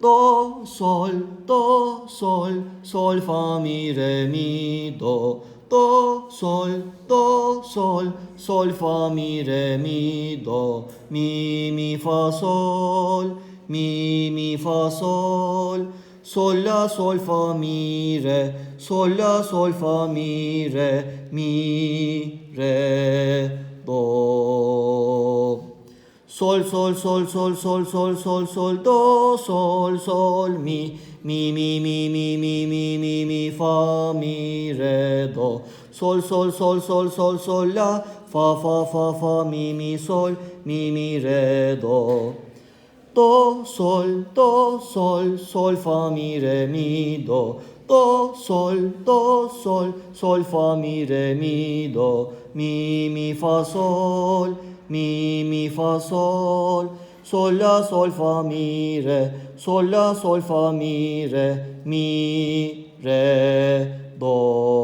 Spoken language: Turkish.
do, sol, do, sol, sol, fa, mi, re, mi, do, do, sol, do, sol, sol, fa, mi, re, mi, do, mi, mi, fa, sol, mi, mi, fa, sol, sol, la, sol, fa, mi, re, sol, la, sol, fa, mi, re, mi, re, Sol, sol, sol, sol, sol, sol, sol, sol, do, sol, sol, mi, mi, mi, mi, mi, mi, mi, mi, mi, fa, mi, re, do. Sol, sol, sol, sol, sol, sol, la, fa, fa, fa, fa, mi, mi, sol, mi, mi, re, do. Do, sol, do, sol, sol, fa, mi, re, mi, do. Do, sol, do, sol, sol, fa, mi, re, mi, do. Mi, mi, fa, sol, mi, mi, fa, sol. Sol, la, sol, fa, mi, re. Sol, la, sol, fa, mi, re. Mi, re, do.